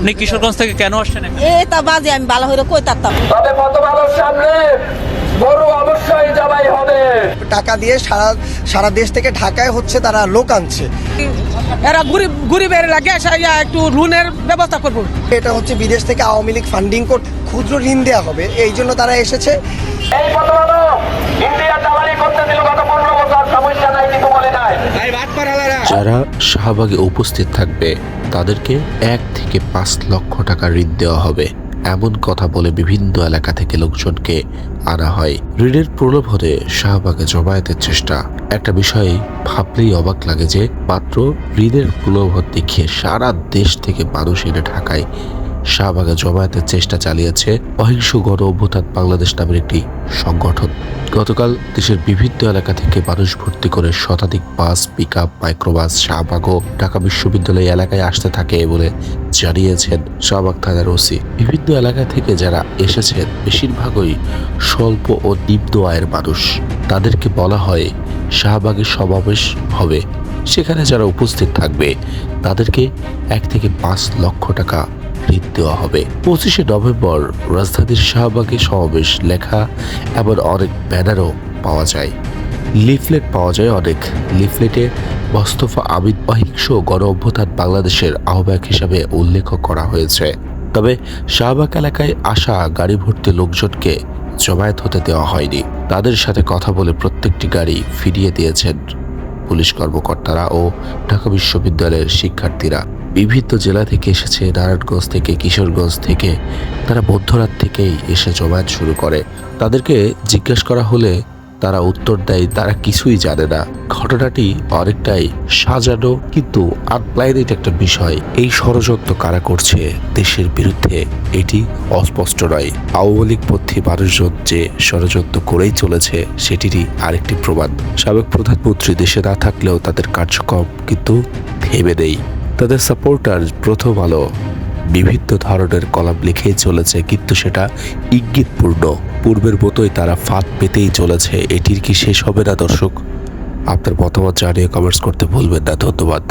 আপনি কিশোরগঞ্জ থেকে কেন আসছেন? এ তা বাজে আমি ভালো হয়ে কই তারতাম তবে কত ভালোর সামনে? গরু অবশ্যই জবাই হবে। টাকা দিয়ে সারা সারা দেশ থেকে ঢাকায় হচ্ছে তারা লোক আনছে। এরা গরিব গরিবের লাগে সাইয়া একটু ঋণের ব্যবস্থা করব। এটা হচ্ছে বিদেশ থেকে আওয়ামী লীগ ফান্ডিং করে ক্ষুদ্র ঋণ দেওয়া হবে। এই জন্য তারা এসেছে। এই কত ভালো ইন্ডিয়া করতে দিল যারা শাহবাগে উপস্থিত থাকবে, তাদেরকে এক থেকে পাঁচ লক্ষ টাকা ঋণ দেওয়া হবে। এমন কথা বলে বিভিন্ন এলাকা থেকে লোকজনকে আনা হয়। ঋণের প্রলোভনে শাহবাগে জমায়েতের চেষ্টা। একটা বিষয়ে ভাবলেই অবাক লাগে যে, মাত্র ঋণের প্রলোভন দেখিয়ে সারা দেশ থেকে মানুষ এনে ঢাকায় শাহবাগে জমায়েতের চেষ্টা চালিয়েছে অহিংস গণ অভ্যুত্থান বাংলাদেশ নামের একটি সংগঠন। গতকাল দেশের বিভিন্ন এলাকা থেকে মানুষ ভর্তি করে শতাধিক bus pickup microbus Shahbag ও ঢাকা বিশ্ববিদ্যালয় এলাকায় আসতে থাকে বলে জানিয়েছেন শাহবাগ থানার ওসি। বিভিন্ন এলাকা থেকে যারা এসেছেন, বেশিরভাগই স্বল্প ও নিম্ন আয়ের মানুষ। তাদেরকে বলা হয় শাহবাগের সমাবেশ হবে। সেখানে যারা উপস্থিত থাকবে, তাদেরকে এক থেকে পাঁচ লক্ষ টাকা ঋণ দেওয়া হবে। পঁচিশে নভেম্বর রাজধানীর শাহবাগে সমাবেশ লেখা, এমন অনেক ব্যানারও পাওয়া যায়। লিফলেট পাওয়া যায় অনেক। লিফলেটে মোস্তফা আমিদ অহিংস গণ অভ্যুত্থান বাংলাদেশের আহ্বায়ক হিসাবে উল্লেখ করা হয়েছে। তবে শাহবাগ এলাকায় আসা গাড়ি ভর্তি লোকজনকে জমায়েত হতে দেওয়া হয়নি। তাদের সাথে কথা বলে প্রত্যেকটি গাড়ি ফিরিয়ে দিয়েছেন পুলিশ কর্মকর্তারা ও ঢাকা বিশ্ববিদ্যালয়ের শিক্ষার্থীরা। বিভিন্ন জেলা থেকে এসেছে নারায়ণগঞ্জ থেকে, কিশোরগঞ্জ থেকে। তারা মধ্যরাত থেকেই এসে জমায়েত শুরু করে। তাদেরকে জিজ্ঞেস করা হলে তারা উত্তর দেয়, তারা কিছুই জানে না। ঘটনাটি অনেকটাই সাজানো কিন্তু আনপ্লাইনেট একটা বিষয়। এই ষড়যন্ত্র কারা করছে দেশের বিরুদ্ধে, এটি অস্পষ্ট নয়। আওয়ামী লীগপন্থী মানুষজন যে ষড়যন্ত্র করেই চলেছে, সেটিরই আরেকটি প্রমাণ। সাবেক প্রধানমন্ত্রী দেশে না থাকলেও তাদের কার্যক্রম কিন্তু থেমে নেই। তাদের সাপোর্টার প্রথম আলো বিভিন্ন ধরনের কলাম লিখেই চলেছে, কিন্তু সেটা ইঙ্গিতপূর্ণ। পূর্বের মতোই তারা ফাঁদ পেতেই চলেছে। এটির কি শেষ হবে না, দর্শক? আপনার মতামত জানিয়ে কমেন্টস করতে ভুলবেন না। ধন্যবাদ।